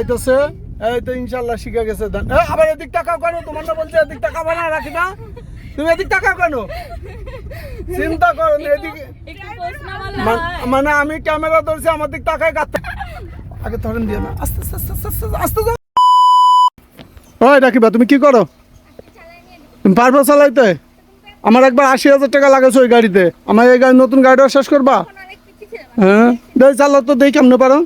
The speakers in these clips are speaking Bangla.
চালাইতেছে এই তো ইনশাল্লাহ শিখে গেছে। আবার এদিক টাকাও কেন? তোমার না বলছে এদিক টাকা বানা রাখি না। তুমি এদিক টাকাও কেন? চিন্তা করো এদিকে মান- আমি ক্যামেরা ধরছি, আমার দিক তাকায় গাতে আগে ধরেন দিয়ে না। আস্তে আস্তে আস্তে আস্তে ওই রাখিবা তুমি কি করো? পারব চালাইতে? আমার একবার আশি হাজার টাকা লাগাইছো ওই গাড়িতে। আমার এই গাড়ি নতুন গাড়িটা শেষ করবা? হ্যাঁ? চালাও তো, দেখি কেমনে পারো।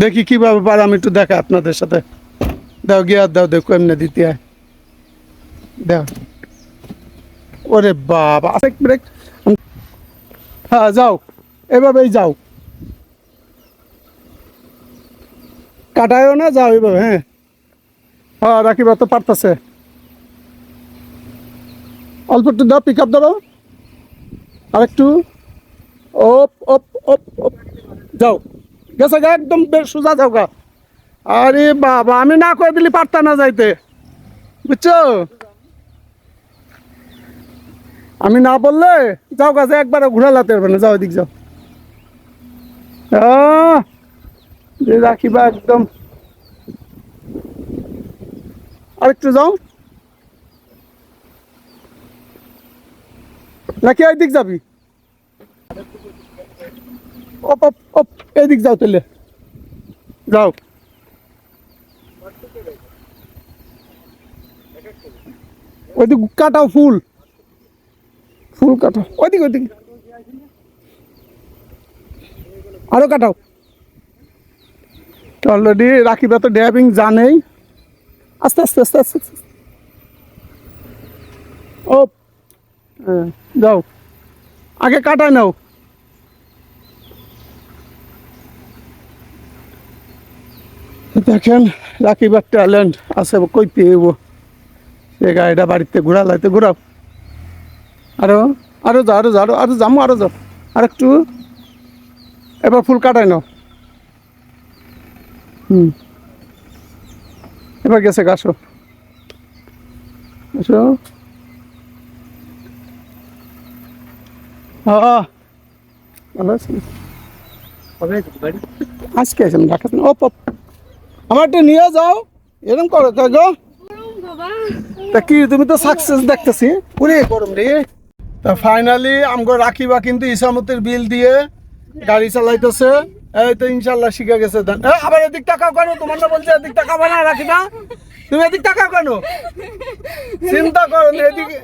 দেখি কীভাবে পারো, আমি একটু দেখা আপনাদের সাথে। দাও, গিয়ে দাও, দেখো এমনি দিতে দাও। ওরে বাবা ব্রেক হ্যাঁ যাও। এভাবেই যাও। কাটায়ও না, যাও এভাবে হ্যাঁ। হ্যাঁ রাখিবা তো পারতেছে। অল্প একটু দাও পিক আপ ধরো আরেকটু। ওপ ওপ ওপ ওপ। যাও। গেছে গা, একদম সোজা যাও আরে বাবা, আমি না করে দিলি পারতা না যাইতে। বুঝছ? আমি না বললে, যাও কাছে একবারে ঘুরে লাতে পারবে না, যাও এদিক যাও। রাখিবা একদম। আরেকটু যাও। নাকি এইদিক যাবি? ওপ ওপ ওপ এইদিক যাও তাহলে যাও ওইদিক কাটাও ফুল ফুল কাটাও ওইদিকে ওইদিকে আরও কাটাও অলরেডি রাখিবা তো ড্রাইভিং জানেই আস্তে আস্তে আস্তে আস্তে আস্তে। ও হ্যাঁ, যাও আগে কাটায় নাও দেখেন রাখিবার ট্যালেন্ট আছে কই পেয়েব? সে গাড়িটা বাড়িতে ঘোরালাইতে ঘোরাও। আরও আরও যা আরও যা আরও আরও যাব আরও যাও। আর একটু এবার ফুল কাটাই নাও। হুম। এবার গেছে গাছো আসো। হ্যাঁ ভালো আছি আজকে আছেন। ডাকাত ও পপ আমার একটু নিয়ে যাও। এরকম করো তা গো। তা কি, তুমি তো সাকসেস দেখতেছি। পুরে গরম রে। তা ফাইনালি আমগো রাখিবা কিন্তু ইসামতের বিল দিয়ে গাড়ি চালাইতেছে। এই তো ইনশাল্লাহ শিখে গেছে ধান। আবার এদিক টাকাও কেন? তোমার না বলছে এদিক টাকা না তুমি এদিক টাকাও কেন? চিন্তা করো এদিকে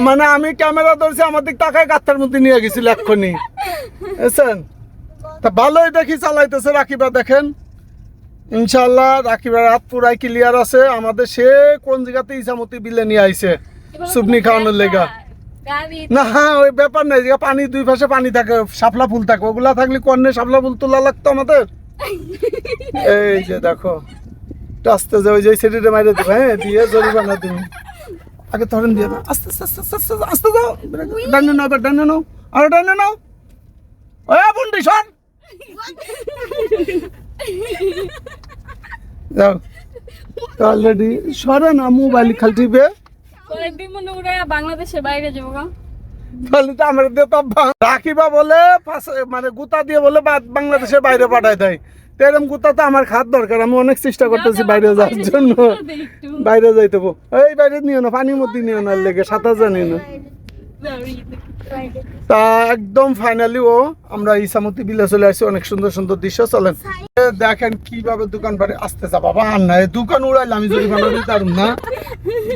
মান- আমি ক্যামেরা ধরছি, আমার দিক তাকায় গাত্তার মধ্যে নিয়ে গেছিল এক্ষুনি। বুঝছেন? তা ভালোই দেখি চালাইতেছে রাখিবা দেখেন। ইনশাল্লাহ রাখিবার রাত পুরাই ক্লিয়ার আছে। আমাদের সে কোন জায়গাতে ইসামতি বিলে নিয়ে আইছে? সুবনি খাওয়ানোর লেগা। না ওই ব্যাপার নাই যে পানি দুই পাশে পানি থাকে শাপলা ফুল থাকে। ওগুলা থাকলে কন্যা শাপলা ফুল তোলা লাগতো আমাদের? এই যে দেখো আস্তে যাও যে সেটিতে মাইরে দেবে হ্যাঁ দিয়ে জরিমানা তুমি আগে ধরেন দিয়ে দাও। আস্তে আস্তে আস্তে আস্তে আস্তে আস্তে যাও। ডানে নাও এবার ডানে নাও। আরও ডানে নাও। ওই বন্ডি সর। যাও। অলরেডি সরে না মোবাইল খাল টিপে। বিমান উড়ে বাংলাদেশের বাইরে যাব গা। তাহলে তো আমরা দিতাম রাখিবা বলে মানে গুতা দিয়ে বলে বা- বাংলাদেশের বাইরে পাঠায় দেয়। তো এরকম গুতা তো আমার খাত দরকার আমি অনেক চেষ্টা করতেছি বাইরে যাওয়ার জন্য। বাইরে যাইতে বো। এই বাইরে নিও না পানির মধ্যে নিও না লেগে সাঁতার জানি না। তা একদম ফাইনালি ও, আমরা ইসামতি বিলে চলে আসি অনেক সুন্দর সুন্দর দৃশ্য চলেন দেখেন কীভাবে দোকান পারে আসতে যা, বাবা আর না দোকান উড়াইলে আমি যদি বানাতে পারুম না।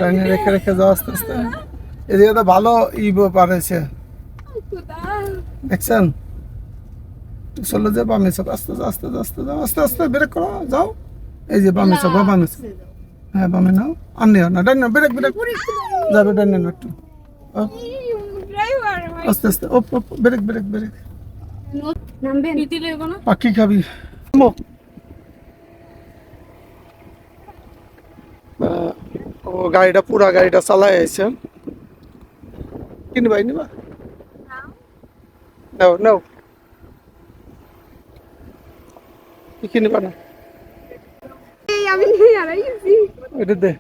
ডাইনে রেখে রেখে যাও আস্তে আস্তে। এদিকে তো ভালো ই পারেছে দেখছেন? চলে যে বামে চোখ, আস্তে আস্তে আস্তে যাও, আস্তে আস্তে ব্রেক করো, যাও। এই যে বামে চোখ, বামে হ্যাঁ বামে নাও। আর নিও না, ডাইনে ব্রেক ব্রেক যাবে, ডাইনে না একটু। আস্তে আস্তে ওপ ওপ ব্রেক ব্রেক ব্রেক। প্রীতি লেগো না পাখি খাবি। ও গাড়িটা পুরা গাড়িটা চালাই আছে কিনবা নিবা নাও। নাও কি কিনবা না? আমি নিয়ে হারাইছি। এটা দে।